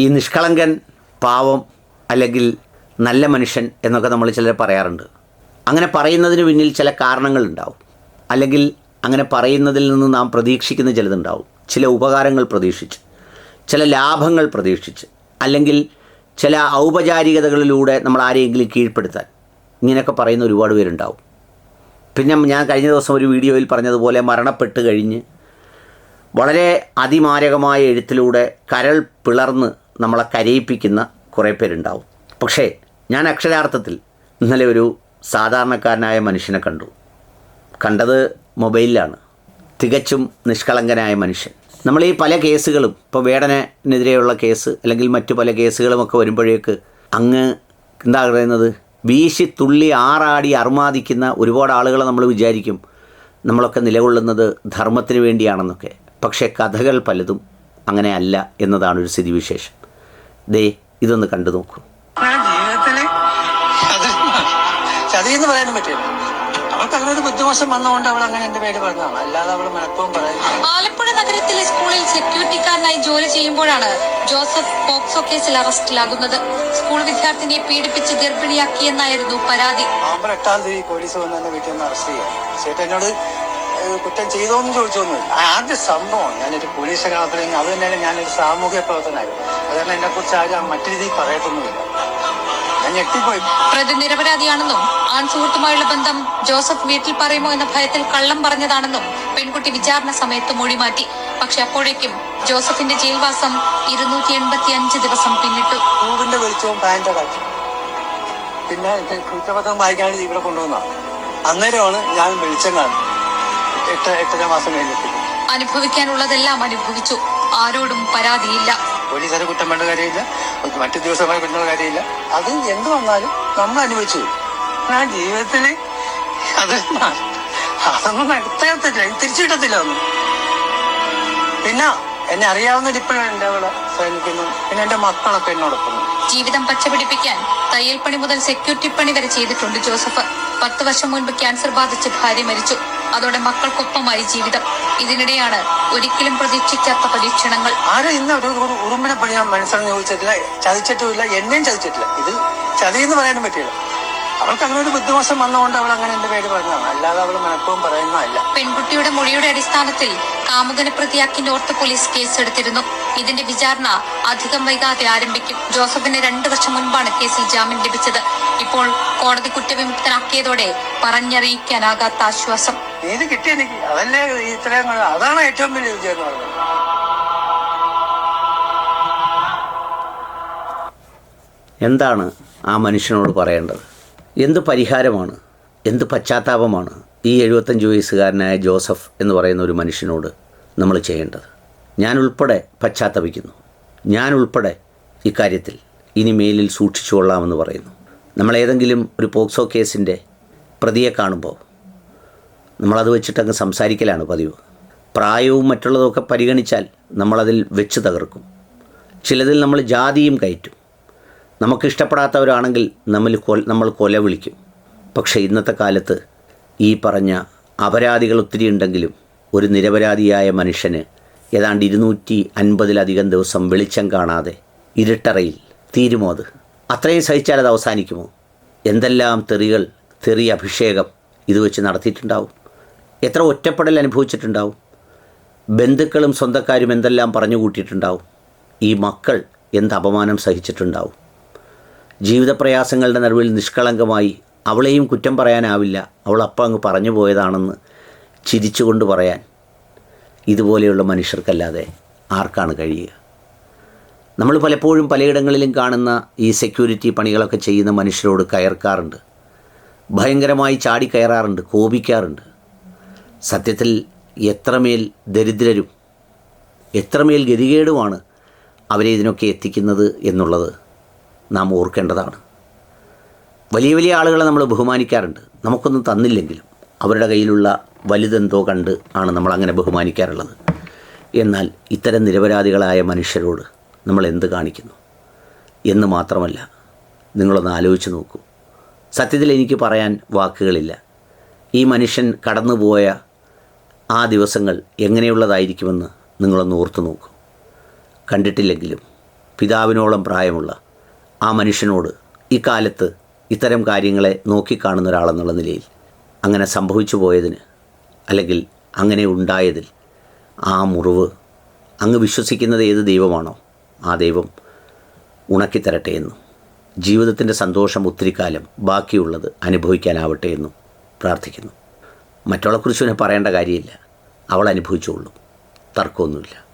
ഈ നിഷ്കളങ്കൻ പാവം അല്ലെങ്കിൽ നല്ല മനുഷ്യൻ എന്നൊക്കെ നമ്മൾ ചിലർ പറയാറുണ്ട്. അങ്ങനെ പറയുന്നതിന് പിന്നിൽ ചില കാരണങ്ങളുണ്ടാവും അല്ലെങ്കിൽ അങ്ങനെ പറയുന്നതിൽ നിന്ന് നാം പ്രതീക്ഷിക്കുന്ന ചിലതുണ്ടാവും. ചില ഉപകാരങ്ങൾ പ്രതീക്ഷിച്ച് ചില ലാഭങ്ങൾ പ്രതീക്ഷിച്ച് അല്ലെങ്കിൽ ചില ഔപചാരികതകളിലൂടെ നമ്മൾ ആരെയെങ്കിലും കീഴ്പ്പെടുത്താൻ. ഇങ്ങനെയൊക്കെ പറയുന്ന ഒരുപാട് പേരുണ്ടാവും. പിന്നെ ഞാൻ കഴിഞ്ഞ ദിവസം ഒരു വീഡിയോയിൽ പറഞ്ഞതുപോലെ മരണപ്പെട്ട് കഴിഞ്ഞ് വളരെ അതിമാരകമായ എഴുത്തിലൂടെ കരൾ പിളർന്ന് നമ്മളെ കരയിപ്പിക്കുന്ന കുറേ പേരുണ്ടാവും. പക്ഷേ ഞാൻ അക്ഷരാർത്ഥത്തിൽ ഇന്നലെ ഒരു സാധാരണക്കാരനായ മനുഷ്യനെ കണ്ടു. കണ്ടത് മൊബൈലിലാണ്. തികച്ചും നിഷ്കളങ്കനായ മനുഷ്യൻ. നമ്മൾ ഈ പല കേസുകളും ഇപ്പോൾ വേടനെതിരെയുള്ള കേസ് അല്ലെങ്കിൽ മറ്റു പല കേസുകളുമൊക്കെ വരുമ്പോഴേക്ക് അങ്ങ് എന്താ പറയുന്നത്? വീശി തുള്ളി ആറാടി അർമാദിക്കുന്ന ഒരുപാട് ആളുകളെ നമ്മൾ വിചാരിക്കും നമ്മളൊക്കെ നിലകൊള്ളുന്നത് ധർമ്മത്തിന് വേണ്ടിയാണെന്നൊക്കെ. പക്ഷേ കഥകൾ പലതും അങ്ങനെ അല്ല എന്നതാണ് ഒരു സ്ഥിതിവിശേഷം. ദേ ഇതൊന്ന് കണ്ടു നോക്കൂ. ചതിയെന്ന് പറയാനും പറ്റില്ല. അവൾക്ക് അങ്ങനെ ഒരു ബുദ്ധിമോശം വന്നതുകൊണ്ട് അവൾ അങ്ങനെ എന്റെ പേര് പറഞ്ഞതാണ്. അല്ലാതെ അവൾ മനഃപ്പവും പറയുന്നത് ആലപ്പുഴ നഗരത്തിലെ സ്കൂളിൽ സെക്യൂരിറ്റിക്കാരനായി ജോലി ചെയ്യുമ്പോഴാണ് ജോസഫ് പോക്സോ കേസിൽ അറസ്റ്റിലാകുന്നത്. സ്കൂൾ വിദ്യാർത്ഥിനിയെ പീഡിപ്പിച്ച് ഗർഭിണിയാക്കിയെന്നായിരുന്നു പരാതി. നവംബർ എട്ടാം തീയതി പോലീസ് വന്ന് എന്നെ വീട്ടിൽ നിന്ന് അറസ്റ്റ് ചെയ്യാം ചേട്ടൻ എന്നോട് ചെയ്തോ കുറ്റം ചെയ്തോന്ന് ചോദിച്ചൊന്നുമില്ല. ആദ്യ സംഭവം ഞാനൊരു പോലീസ് ഗ്രാമത്തിൽ അത് തന്നെയാണ് ഞാനൊരു സാമൂഹ്യ പ്രവർത്തനമായിരുന്നു അതുകൊണ്ട് എന്നെ കുറിച്ച് ആരും മറ്റു രീതിയിൽ പറയത്തൊന്നുമില്ല. ഞാൻ ഞെട്ടിപ്പോയി. പ്രതി നിരപരാധിയാണെന്നും ആൺ സുഹൃത്തുമായുള്ള ബന്ധം ജോസഫ് വീട്ടിൽ പറയുമോ എന്ന ഭയത്തിൽ കള്ളം പറഞ്ഞതാണെന്നും പെൺകുട്ടി വിചാരണ സമയത്ത് മൊഴി മാറ്റി പക്ഷെ അപ്പോഴേക്കും ജോസഫിന്റെ ജയിൽവാസം ഇരുന്നൂറ്റി എൺപത്തി അഞ്ച് ദിവസം പിന്നിട്ടു. പൂവിന്റെ വെളിച്ചവും കാറ്റും പിന്നെ കുറ്റപത്രം വായിക്കാൻ ഇവിടെ കൊണ്ടുവന്നതാണ് അന്നേരമാണ് ഞാൻ വെളിച്ചം കാണുന്നത്. എട്ട് എട്ടര മാസം കഴിഞ്ഞിട്ട് അനുഭവിക്കാനുള്ളതെല്ലാം അനുഭവിച്ചു. ആരോടും പരാതിയില്ല. പോലീസുകാരെ കുറ്റം വേണ്ട കാര്യമില്ല. മറ്റു ദിവസമായി വേണ്ട കാര്യമില്ല. അത് എന്ത് വന്നാലും നമ്മൾ അനുഭവിച്ചു. ആ ജീവിതത്തിൽ അത് അതൊന്നും നടത്തത്തില്ല തിരിച്ചു കിട്ടത്തില്ല ഒന്നും. പിന്നെ എന്നെ അറിയാവുന്ന ഇപ്പോഴും എന്റെ അവിടെ സേനിക്കുന്നു പിന്നെ എന്റെ മക്കളൊക്കെ എന്നോടൊപ്പം. ജീവിതം പച്ചപിടിപ്പിക്കാൻ തയ്യൽ പണി മുതൽ സെക്യൂരിറ്റി പണി വരെ ചെയ്തിട്ടുണ്ട് ജോസഫ്. പത്ത് വർഷം മുൻപ് ക്യാൻസർ ബാധിച്ച് ഭാര്യ മരിച്ചു. അതോടെ മക്കൾക്കൊപ്പമായി ജീവിതം. ഇതിനിടെയാണ് ഒരിക്കലും പ്രതീക്ഷിക്കാത്ത പരീക്ഷണങ്ങൾ. ആരും ഇന്ന് ഒരു ഉറുമ്പിനെ പണി ഞാൻ ചോദിച്ചിട്ടില്ല ചതിച്ചിട്ടുമില്ല എന്നെയും ചതിച്ചിട്ടില്ല. ഇത് ചതി എന്ന് പറയാനും പറ്റില്ല. അവൾക്ക് അങ്ങനെ ഒരു ബുദ്ധിമോശം വന്നുകൊണ്ട് അവൾ അങ്ങനെ എന്റെ പേര് പറഞ്ഞതാണ്. അല്ലാതെ അവൾ മനഃപ്പവും പറയുന്നതല്ല. പെൺകുട്ടിയുടെ മൊഴിയുടെ അടിസ്ഥാനത്തിൽ കാമുകനെ പ്രതിയാക്കി നോർത്ത് പോലീസ് കേസെടുത്തിരുന്നു. ഇതിന്റെ വിചാരണ അധികം വൈകാതെ ആരംഭിക്കും. ജോസഫിന് രണ്ടു വർഷം മുൻപാണ് കേസിൽ ജാമ്യം ലഭിച്ചത്. ഇപ്പോൾ കോടതി കുറ്റവിമുക്തനാക്കിയതോടെ പറഞ്ഞറിയിക്കാനാകാത്ത ആശ്വാസം. നീതി കിട്ടി എനിക്ക് അതല്ലേ ഇത്രയും അതാണ് ഏറ്റവും വലിയ വിജയം എന്ന് പറയുന്നത്. എന്താണ് ആ മനുഷ്യനോട് പറയേണ്ടത്? എന്ത് പരിഹാരമാണ്? എന്ത് പശ്ചാത്താപമാണ് ഈ എഴുപത്തഞ്ച് വയസ്സുകാരനായ ജോസഫ് എന്ന് പറയുന്ന ഒരു മനുഷ്യനോട് നമ്മൾ ചെയ്യേണ്ടത്? ഞാൻ ഉൾപ്പെടെ പശ്ചാത്തപിക്കുന്നു. ഞാൻ ഉൾപ്പെടെ ഇക്കാര്യത്തിൽ ഇനി മേലിൽ സൂക്ഷിച്ചു കൊള്ളാമെന്ന് പറയുന്നു. നമ്മൾ ഏതെങ്കിലും ഒരു പോക്സോ കേസിന്റെ പ്രതിയെ കാണുമ്പോൾ നമ്മളത് വെച്ചിട്ടങ്ങ് സംസാരിക്കലാണ് പതിവ്. പ്രായവും മറ്റുള്ളതൊക്കെ പരിഗണിച്ചാൽ നമ്മളതിൽ വെച്ച് തകർക്കും. ചിലതിൽ നമ്മൾ ജാതിയും കയറ്റും. നമുക്കിഷ്ടപ്പെടാത്തവരാണെങ്കിൽ നമ്മൾ കൊ നമ്മൾ കൊല വിളിക്കും. പക്ഷേ ഇന്നത്തെ കാലത്ത് ഈ പറഞ്ഞ അപരാധികൾ ഒത്തിരി ഉണ്ടെങ്കിലും ഒരു നിരപരാധിയായ മനുഷ്യന് ഏതാണ്ട് ഇരുന്നൂറ്റി അൻപതിലധികം ദിവസം വെളിച്ചം കാണാതെ ഇരുട്ടറയിൽ തീരുമോ അത്? അത്രയും സഹിച്ചാൽ അത് അവസാനിക്കുമോ? എന്തെല്ലാം തെറികൾ തെറി അഭിഷേകം ഇത് വെച്ച് നടത്തിയിട്ടുണ്ടാവും? എത്ര ഒറ്റപ്പെടൽ അനുഭവിച്ചിട്ടുണ്ടാവും? ബന്ധുക്കളും സ്വന്തക്കാരും എന്തെല്ലാം പറഞ്ഞു കൂട്ടിയിട്ടുണ്ടാവും? ഈ മക്കൾ എന്ത് അപമാനം സഹിച്ചിട്ടുണ്ടാവും? ജീവിതപ്രയാസങ്ങളുടെ നടുവിൽ നിഷ്കളങ്കമായി അവളെയും കുറ്റം പറയാനാവില്ല. അവൾ അപ്പം അങ്ങ് പറഞ്ഞു പോയതാണെന്ന് ചിരിച്ചുകൊണ്ട് പറയാൻ ഇതുപോലെയുള്ള മനുഷ്യർക്കല്ലാതെ ആർക്കാണ് കഴിയുക? നമ്മൾ പലപ്പോഴും പലയിടങ്ങളിലും കാണുന്ന ഈ സെക്യൂരിറ്റി പണികളൊക്കെ ചെയ്യുന്ന മനുഷ്യരോട് കയർക്കാറുണ്ട്. ഭയങ്കരമായി ചാടി കയറാറുണ്ട് കോപിക്കാറുണ്ട്. സത്യത്തിൽ എത്രമേൽ ദരിദ്രരും എത്രമേൽ ഗതികേടുമാണ് അവരെ ഇതിനൊക്കെ എത്തിക്കുന്നത് എന്നുള്ളത് നാം ഓർക്കേണ്ടതാണ്. വലിയ വലിയ ആളുകളെ നമ്മൾ ബഹുമാനിക്കാറുണ്ട്. നമുക്കൊന്നും തന്നില്ലെങ്കിലും അവരുടെ കയ്യിലുള്ള വലുതെന്തോ കണ്ട് ആണ് നമ്മൾ അങ്ങനെ ബഹുമാനിക്കാറുള്ളത്. എന്നാൽ ഇത്തരം നിരപരാധികളായ മനുഷ്യരോട് നമ്മൾ എന്ത് കാണിക്കുന്നു? എന്ന് മാത്രമല്ല നിങ്ങളൊന്ന് ആലോചിച്ച് നോക്കൂ. സത്യത്തിൽ എനിക്ക് പറയാൻ വാക്കുകളില്ല. ഈ മനുഷ്യൻ കടന്നുപോയ ആ ദിവസങ്ങൾ എങ്ങനെയുള്ളതായിരിക്കുമെന്ന് നിങ്ങളൊന്ന് ഓർത്തു നോക്കൂ. കണ്ടിട്ടില്ലെങ്കിലും പിതാവിനോളം പ്രായമുള്ള ആ മനുഷ്യനോട് ഇക്കാലത്ത് ഇത്തരം കാര്യങ്ങളെ നോക്കിക്കാണുന്ന ഒരാളെന്നുള്ള നിലയിൽ അങ്ങനെ സംഭവിച്ചു പോയതിന് അല്ലെങ്കിൽ അങ്ങനെ ഉണ്ടായതിൽ ആ മുറിവ് അങ്ങ് വിശ്വസിക്കുന്നത് ഏത് ദൈവമാണോ ആ ദൈവം ഉണക്കിത്തരട്ടെ എന്നും ജീവിതത്തിന്റെ സന്തോഷം ഒത്തിരി കാലം ബാക്കിയുള്ളത് അനുഭവിക്കാനാവട്ടെ എന്നും പ്രാർത്ഥിക്കുന്നു. മറ്റുള്ളക്കുറിച്ച് പിന്നെ പറയേണ്ട കാര്യമില്ല. അവൾ അനുഭവിച്ചുള്ളൂ തർക്കമൊന്നുമില്ല.